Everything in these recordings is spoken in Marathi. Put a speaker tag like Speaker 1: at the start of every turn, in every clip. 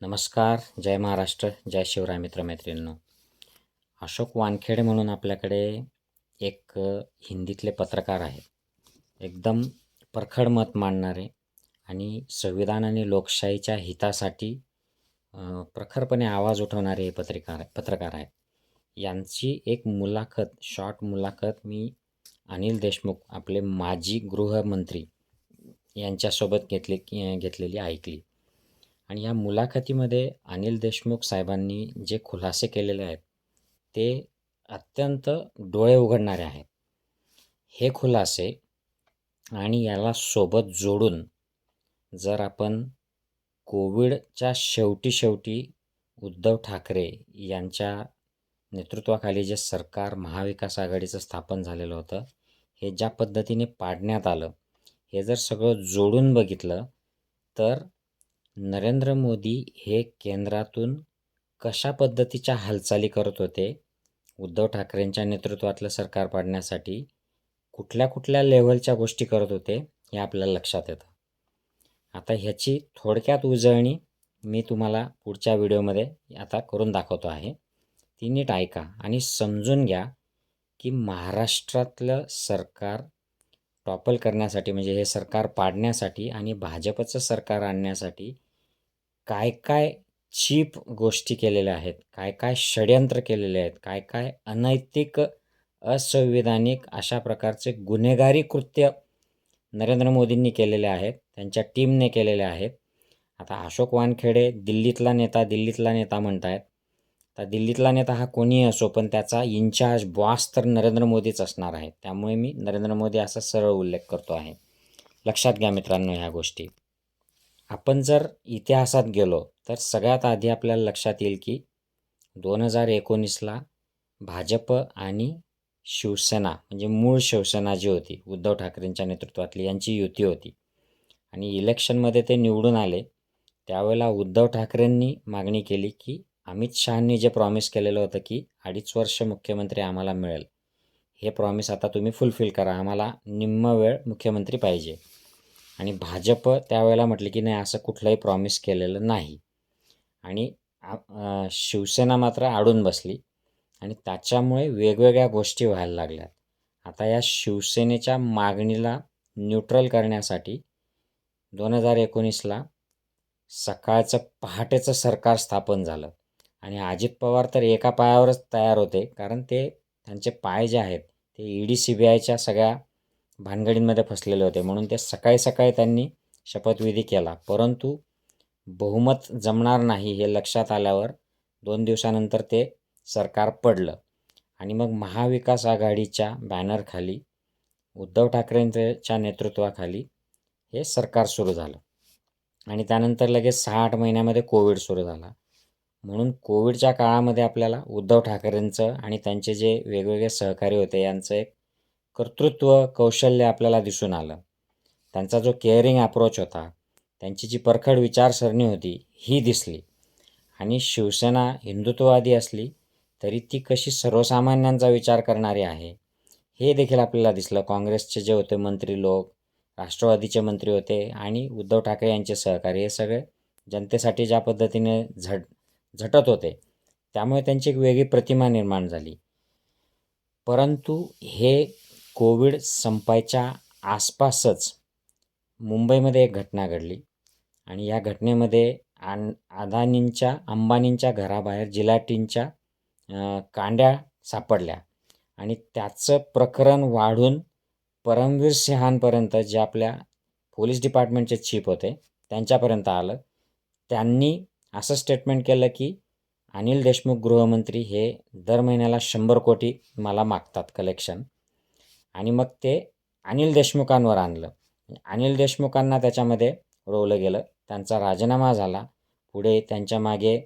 Speaker 1: नमस्कार जय महाराष्ट्र जय शिवराय मित्रमैत्रिणींनो. अशोक वानखेडे म्हणून आपल्याकडे एक हिंदीतले पत्रकार आहेत. एकदम परखड मत मांडणारे आणि संविधान आणि लोकशाहीच्या हितासाठी प्रखरपणे आवाज उठवणारे हे पत्रकार पत्रकार आहेत. यांची एक मुलाखत शॉर्ट मुलाखत मी अनिल देशमुख आपले माजी गृहमंत्री यांच्यासोबत घेतले घेतलेली ऐकली. आणि या मुलाखतीमध्ये अनिल देशमुख साहेबांनी जे खुलासे केलेले आहेत ते अत्यंत डोळे उघडणारे आहेत. हे खुलासे आणि याला सोबत जोडून जर आपण कोविडच्या शेवटी शेवटी उद्धव ठाकरे यांच्या नेतृत्वाखाली जे सरकार महाविकास आघाडीचं स्थापन झालेलं होतं हे ज्या पद्धतीने पाडण्यात आलं हे जर सगळं जोडून बघितलं तर नरेंद्र मोदी हे केंद्रातून कशा पद्धतीच्या हालचाली करत होते उद्धव ठाकरेंच्या नेतृत्वातलं सरकार पाडण्यासाठी कुठल्या कुठल्या लेव्हलच्या गोष्टी करत होते हे आपल्याला लक्षात येतं. आता ह्याची थोडक्यात उजळणी मी तुम्हाला पुढच्या व्हिडिओमध्ये आता करून दाखवतो आहे. ती नीट ऐका आणि समजून घ्या की महाराष्ट्रातलं सरकार टॉपल करण्यासाठी म्हणजे हे सरकार पाडण्यासाठी आणि भाजपचं सरकार आणण्यासाठी काय काय चीप गोष्टी केलेल्या आहेत काय काय षडयंत्र केलेले आहेत काय काय अनैतिक असंविधानिक अशा प्रकारचे गुन्हेगारी कृत्य नरेंद्र मोदींनी केलेले आहेत त्यांच्या टीमने केलेले आहेत. आता अशोक वानखेडे दिल्लीतला नेता दिल्लीतला नेता म्हणत आहेत तर दिल्लीतला नेता हा कोणीही असो पण त्याचा इन्चार्ज बॉस तर नरेंद्र मोदीच असणार आहे त्यामुळे मी नरेंद्र मोदी असा सरळ उल्लेख करतो आहे. लक्षात घ्या मित्रांनो ह्या गोष्टी. आपण जर इतिहासात गेलो तर सगळ्यात आधी आपल्याला लक्षात येईल की दोन हजार एकोणीसला भाजप आणि शिवसेना म्हणजे मूळ शिवसेना जी होती उद्धव ठाकरेंच्या नेतृत्वातली यांची युती होती. आणि इलेक्शनमध्ये ते निवडून आले. त्यावेळेला उद्धव ठाकरेंनी मागणी केली की अमित शहांनी जे प्रॉमिस केलेलं होतं की अडीच वर्ष मुख्यमंत्री आम्हाला मिळेल. हे प्रॉमिस आता तुम्ही फुलफिल करा. आम्हाला निम्म वेळ मुख्यमंत्री पाहिजे. आणि भाजप त्यावेळेला म्हटले की नाही असं कुठलंही प्रॉमिस केलेलं नाही. आणि शिवसेना मात्र आडून बसली आणि त्याच्यामुळे वेगवेगळ्या गोष्टी व्हायला लागल्या आता या शिवसेनेच्या मागणीला न्यूट्रल करण्यासाठी दोन हजार एकोणीसला सकाळचं पहाटेचं सरकार स्थापन झालं. आणि अजित पवार तर एका पायावरच तयार होते कारण ते त्यांचे पाय जे आहेत ते ई डी सी बी आयच्या सगळ्या भानगडींमध्ये फसलेले होते. म्हणून ते सकाळी सकाळी त्यांनी शपथविधी केला. परंतु बहुमत जमणार नाही हे लक्षात आल्यावर दोन दिवसानंतर ते सरकार पडलं. आणि मग महाविकास आघाडीच्या बॅनरखाली उद्धव ठाकरेंच्या नेतृत्वाखाली हे सरकार सुरू झालं. आणि त्यानंतर लगेच सहा आठ महिन्यामध्ये कोविड सुरू झाला. म्हणून कोविडच्या काळामध्ये आपल्याला उद्धव ठाकरेंचं आणि त्यांचे जे वेगवेगळे सहकारी होते यांचं एक कर्तृत्व कौशल्य आपल्याला दिसून आलं. त्यांचा जो केअरिंग अप्रोच होता त्यांची जी परखड विचारसरणी होती ही दिसली. आणि शिवसेना हिंदुत्ववादी असली तरी ती कशी सर्वसामान्यांचा विचार करणारी आहे हे देखील आपल्याला दिसलं. काँग्रेसचे जे होते मंत्री लोक राष्ट्रवादीचे मंत्री होते आणि उद्धव ठाकरे यांचे सहकारी हे सगळे जनतेसाठी ज्या पद्धतीने झट झटत होते त्यामुळे त्यांची एक वेगळी प्रतिमा निर्माण झाली. परंतु हे कोविड संपायच्या आसपासच मुंबईमध्ये एक घटना घडली. आणि या घटनेमध्ये आन अदानींच्या अंबानींच्या घराबाहेर जिलाटींच्या कांड्या सापडल्या. आणि त्याचं प्रकरण वाढून परमवीर सिंहांपर्यंत जे आपल्या पोलीस डिपार्टमेंटचे चीफ होते त्यांच्यापर्यंत आलं. त्यांनी असं स्टेटमेंट केलं की अनिल देशमुख गृहमंत्री हे दर महिन्याला शंभर कोटी मला मागतात कलेक्शन आणि मग ते अनिल देशमुखांवर आणलं. अनिल देशमुखांना त्याच्यामध्ये रोवलं गेलं. त्यांचा राजीनामा झाला. पुढे त्यांच्या मागे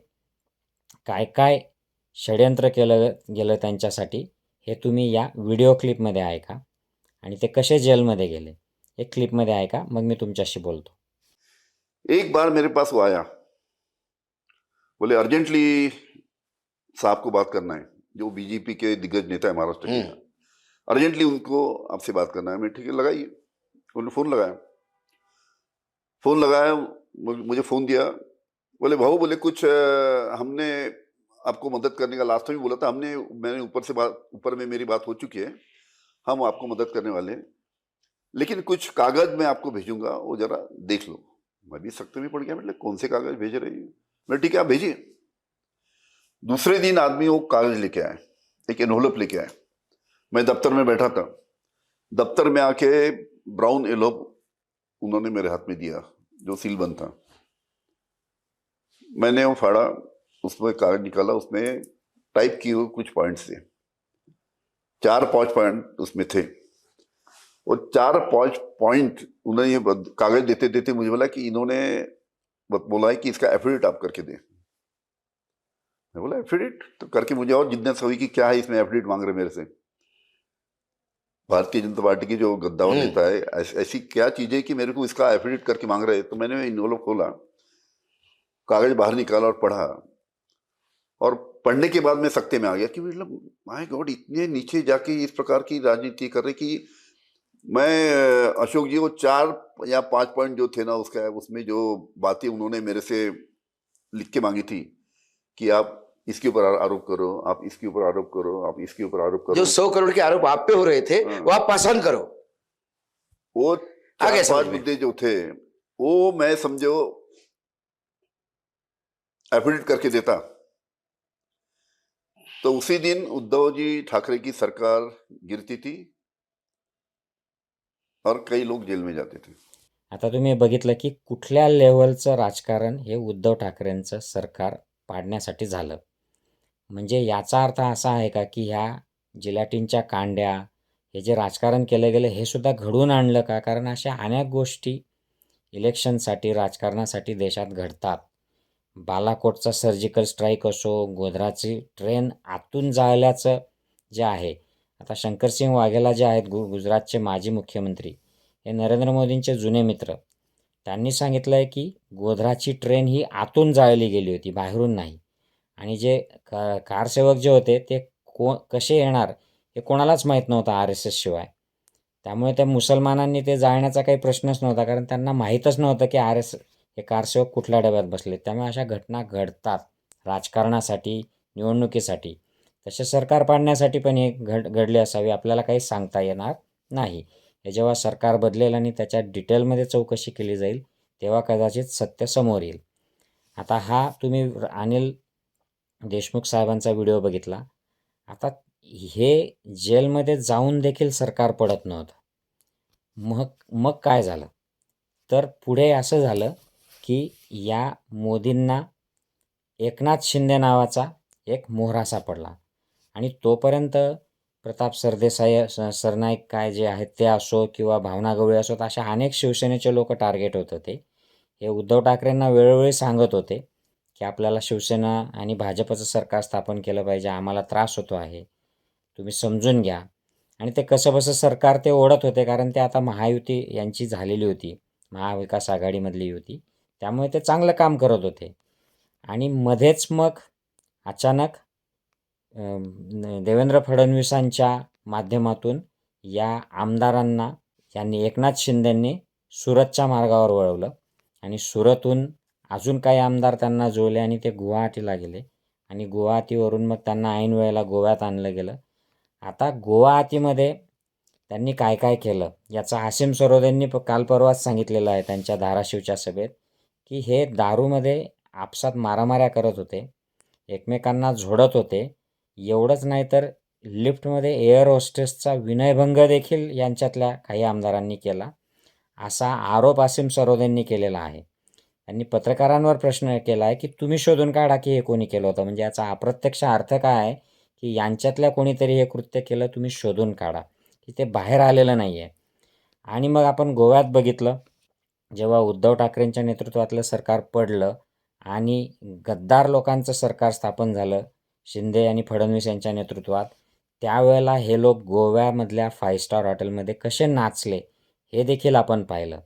Speaker 1: काय काय षडयंत्र केलं गेलं त्यांच्यासाठी हे तुम्ही या व्हिडिओ क्लिपमध्ये ऐका. आणि ते कसे जेलमध्ये गेले हे क्लिपमध्ये ऐका. मग मी तुमच्याशी बोलतो.
Speaker 2: एक बार मेरे पास वो आया. बोले अर्जेंटली साहब को बात करना है. जो बीजेपी के दिग्गज नेता है महाराष्ट्र के। अर्जेंटली उनको आपसे बात करना है। मैं ठीक है, लगाइए। उन्होंने फ़ोन लगाया। फ़ोन लगाया, मुझे फ़ोन दिया। बोले, भाऊ, बोले, कुछ हमने आपको मदद करने का लास्ट में भी बोला था, हमने, मैंने ऊपर से बात, ऊपर में मेरी बात हो चुकी है। हम आपको मदद करने वाले हैं। लेकिन कुछ कागज़ मैं आपको भेजूँगा, वो जरा देख लो। मैं भी सख्त में पड़ गया मतलब कौन से कागज़ भेज रही है? मैं ठीक है, आप भेजिए। दूसरे दिन आदमी वो कागज़ लेके आए, एक एनवलप लेके आए। मैं दफ्तर में बैठा था। दफ्तर में आके ब्राउन एलोप उन्होंने मेरे हाथ में दिया, जो सील बंद था। मैंने वो फाड़ा, उसमें कागज़ निकाला उसमें टाइप किए हुए कुछ पॉइंट्स थे। चार पाँच पॉइंट उसमें थे। और चार पाँच पॉइंट उन्होंने ये कागज़ देते देते मुझे बोला कि इन्होंने बोला है कि इसका एफिडेविट आप करके दें। मैं बोला एफिडेविट तो करके मुझे और जिज्ञासा हुई कि क्या है इसमें एफिडेविट मांग रहे मेरे से। भारतीय जनता पार्टी की जो गद्दावर
Speaker 3: हम्म।
Speaker 2: नेता है ऐस- ऐसी क्या चीज़ है कि मेरे को इसका एफिडेविट करके मांग रहे तो मैंने इन्वॉल्व खोला कागज़ बाहर निकाला और पढ़ा और पढ़ने के बाद मैं सख्ते में आ गया कि मतलब माय गॉड इतने नीचे जाके इस प्रकार की राजनीति कर रहे कि मैं अशोक जी वो चार या पाँच पॉइंट जो थे ना उसका उसमें जो बातें उन्होंने मेरे से लिख के मांगी थी कि आप इसके ऊपर आरोप करो आप इसके ऊपर आरोप करो आप इसके ऊपर आरोप करो।
Speaker 3: जो सौ करोड़ के आरोप आप पे हो रहे थे
Speaker 2: हाँ।
Speaker 3: वो आप पसंद करो।
Speaker 2: वो
Speaker 3: आगे
Speaker 2: पाँच मुद्दे जो थे वो मैं समझो एफिडेविट करके देता। तो उसी दिन उद्धव जी ठाकरे की सरकार गिरती थी और कई लोग जेल में जाते थे।
Speaker 1: आता तुम्ही बघितलं की कुठल्या लेवलचं राजकारण हे उद्धव ठाकरेंचं सरकार पाडण्यासाठी झालं? म्हणजे याचा अर्थ असा आहे का की ह्या जिलॅटिनच्या कांड्या हे जे राजकारण केलं गेलं हे सुद्धा घडवून आणलं का? कारण अशा अनेक गोष्टी इलेक्शनसाठी राजकारणासाठी देशात घडतात. बालाकोटचा सर्जिकल स्ट्राईक असो गोधराची ट्रेन आतून जाळल्याचं जे आहे आता शंकरसिंग वाघेला जे आहेत गु गुजरातचे माजी मुख्यमंत्री हे नरेंद्र मोदींचे जुने मित्र. त्यांनी सांगितलं आहे की गोधराची ट्रेन ही आतून जाळली गेली होती बाहेरून नाही. आणि जे का कारसेवक जे होते ते को कसे येणार हे कोणालाच माहीत नव्हतं आर एस एसशिवाय त्यामुळे त्या मुसलमानांनी ते जाळण्याचा काही प्रश्नच नव्हता कारण त्यांना माहीतच नव्हतं की आर एस हे कारसेवक कुठल्या डब्यात बसले त्यामुळे अशा घटना घडतात राजकारणासाठी निवडणुकीसाठी. तसे सरकार पाडण्यासाठी पण हे घड घडले असावे आपल्याला काही सांगता येणार नाही. हे जेव्हा सरकार बदलेल आणि त्याच्या डिटेलमध्ये चौकशी केली जाईल तेव्हा कदाचित सत्य समोर येईल. आता हा तुम्ही अनिल देशमुख साहेबांचा व्हिडिओ बघितला. आता हे जेलमध्ये जाऊन देखील सरकार पडत नव्हतं. मग मग काय झालं? तर पुढे असं झालं की या मोदींना एकनाथ शिंदे नावाचा एक मोहरा सापडला आणि तोपर्यंत प्रताप सरदेसाई सरनाईक काय जे आहेत ते असो किंवा भावना गवळी असोत अशा अनेक शिवसेनेचे लोक टार्गेट होत होते. हे उद्धव ठाकरेंना वेळोवेळी सांगत होते. की आपल्याला शिवसेना आणि भाजपचं सरकार स्थापन केलं पाहिजे. आम्हाला त्रास होतो आहे. तुम्ही समजून घ्या. आणि ते कसंबसं सरकार ते ओढत होते कारण ते आता महायुती यांची झालेली होती. महाविकास आघाडीमधली होती. त्यामुळे ते चांगलं काम करत होते. आणि मध्येच मग अचानक देवेंद्र फडणवीसांच्या माध्यमातून या आमदारांना यांनी एकनाथ शिंदेंनी सुरतच्या मार्गावर वळवलं. आणि सुरतहून अजून काही आमदार त्यांना जुळले आणि ते गुवाहाटीला गेले. आणि गुवाहाटीवरून मग त्यांना ऐन वेळेला गोव्यात आणलं गेलं. आता गुवाहाटीमध्ये त्यांनी काय काय केलं याचा हासिम सरोदेंनी प काल परवाच सांगितलेलं आहे त्यांच्या धाराशिवच्या सभेत की हे दारूमध्ये आपसात मारामाऱ्या करत होते एकमेकांना झोडत होते. एवढंच नाही तर लिफ्टमध्ये एअर होस्टेसचा विनयभंग देखील यांच्यातल्या काही आमदारांनी केला. असा आरोप आसिम सरोदेंनी केलेला आहे. आणि पत्रकारांवर प्रश्न केला आहे की तुम्ही शोधून काढा की हे कोणी केलं होतं. म्हणजे याचा अप्रत्यक्ष अर्थ काय आहे की यांच्यातल्या कोणीतरी हे कृत्य केलं तुम्ही शोधून काढा. की ते बाहेर आलेलं नाही आहे आणि मग आपण गोव्यात बघितलं जेव्हा उद्धव ठाकरेंच्या नेतृत्वातलं सरकार पडलं आणि गद्दार लोकांचं सरकार स्थापन झालं शिंदे आणि फडणवीस यांच्या नेतृत्वात त्यावेळेला हे लोक गोव्यामधल्या फाय स्टार हॉटेलमध्ये कसे नाचले हे देखील आपण पाहिलं.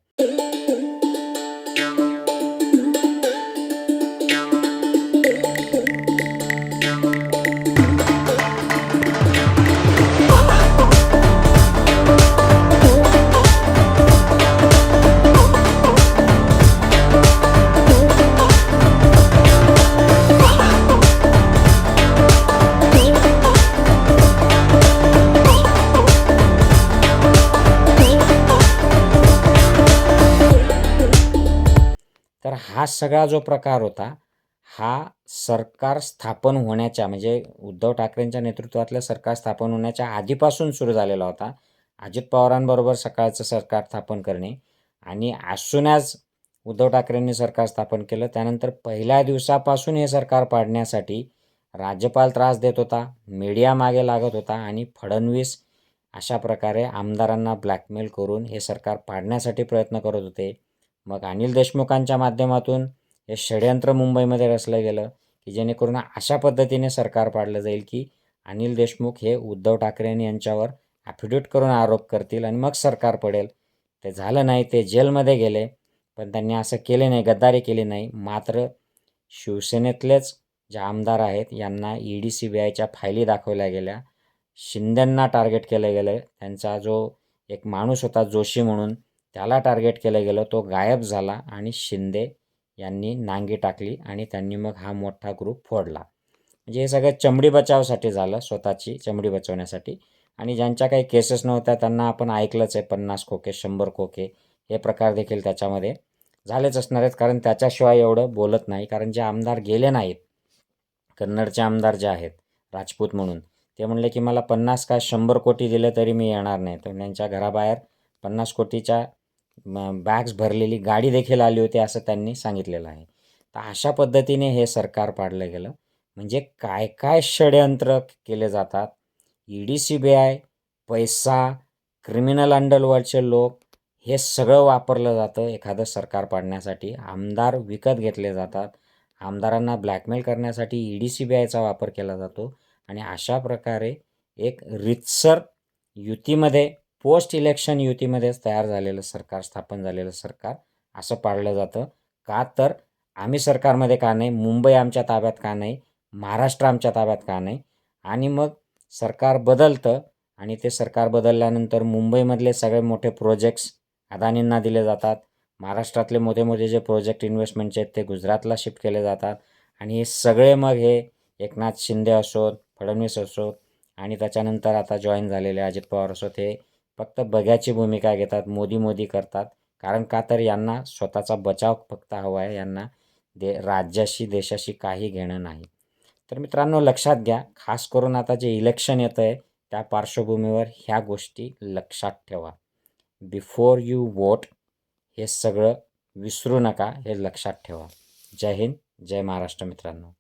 Speaker 1: तर हा सगळा जो प्रकार होता हा सरकार स्थापन होण्याच्या म्हणजे उद्धव ठाकरेंच्या नेतृत्वातलं सरकार स्थापन होण्याच्या आधीपासून सुरू झालेला होता. अजित पवारांबरोबर सकाळचं सरकार स्थापन करणे आणि असूनच उद्धव ठाकरेंनी सरकार स्थापन केलं. त्यानंतर पहिल्या दिवसापासून हे सरकार पाडण्यासाठी राज्यपाल त्रास देत होता मीडिया मागे लागत होता आणि फडणवीस अशा प्रकारे आमदारांना ब्लॅकमेल करून हे सरकार पाडण्यासाठी प्रयत्न करत होते. मग अनिल देशमुखांच्या माध्यमातून हे षडयंत्र मुंबईमध्ये रचलं गेलं की जेणेकरून अशा पद्धतीने सरकार पाडलं जाईल की अनिल देशमुख हे उद्धव ठाकरे यांच्यावर ॲफिडेट करून आरोप करतील आणि मग सरकार पडेल. ते झालं नाही ते जेलमध्ये गेले पण त्यांनी असं केले नाही गद्दारी केली नाही. मात्र शिवसेनेतलेच जे आमदार आहेत यांना ई डी सी बी आयच्या फायली दाखवल्या गेल्या. शिंदेंना टार्गेट केलं गेलं. त्यांचा जो एक माणूस होता जोशी म्हणून त्याला टार्गेट केलं गेलं तो गायब झाला आणि शिंदे यांनी नांगी टाकली आणि त्यांनी मग हा मोठा ग्रुप फोडला. म्हणजे हे सगळं चमडी बचावसाठी झालं स्वतःची चमडी बचवण्यासाठी. आणि ज्यांच्या काही केसेस नव्हत्या त्यांना आपण ऐकलंच आहे पन्नास खोके शंभर खोके हे प्रकार देखील त्याच्यामध्ये झालेच असणार आहेत. कारण त्याच्याशिवाय एवढं बोलत नाही. कारण जे आमदार गेले नाहीत कन्नडचे आमदार जे आहेत राजपूत म्हणून ते म्हणले की मला पन्नास का शंभर कोटी दिले तरी मी येणार नाही. तर त्यांच्या घराबाहेर पन्नास कोटीच्या बॅग्स भरलेली गाडी देखील आली होती असं त्यांनी सांगितलेलं आहे. तर अशा पद्धतीने हे सरकार पाडलं गेलं. म्हणजे काय काय षडयंत्र केले जातात? E D C B I पैसा क्रिमिनल अंडरवर्ल्डचे लोक हे सगळं वापरलं जातं. एखादं सरकार पाडण्यासाठी आमदार विकत घेतले जातात. आमदारांना ब्लॅकमेल करण्यासाठी ई डी सी बी आयचा वापर केला जातो. आणि अशा प्रकारे एक रितसर युतीमध्ये पोस्ट इलेक्शन युतीमध्येच तयार झालेलं सरकार स्थापन झालेलं सरकार असं पाळलं जातं. का तर आम्ही सरकारमध्ये का नाही मुंबई आमच्या ताब्यात का नाही महाराष्ट्र आमच्या ताब्यात का नाही? आणि मग सरकार बदलतं आणि ते सरकार बदलल्यानंतर मुंबईमधले सगळे मोठे प्रोजेक्ट्स अदानींना दिले जातात. महाराष्ट्रातले मोठे मोठे जे प्रोजेक्ट इन्व्हेस्टमेंटचे आहेत ते गुजरातला शिफ्ट केले जातात. आणि हे सगळे मग हे एकनाथ शिंदे असोत फडणवीस असोत आणि त्याच्यानंतर आता जॉईन झालेले अजित पवार असोत हे फक्त बघ्याची भूमिका घेतात मोदी मोदी करतात. कारण का तर यांना स्वतःचा बचाव फक्त हवा आहे यांना दे राज्याशी देशाशी काही घेणं नाही. तर मित्रांनो लक्षात घ्या खास करून आता जे इलेक्शन येतं आहे त्या पार्श्वभूमीवर ह्या गोष्टी लक्षात ठेवा. बिफोर यू वोट हे सगळं विसरू नका हे लक्षात ठेवा. जय हिंद जय महाराष्ट्र मित्रांनो.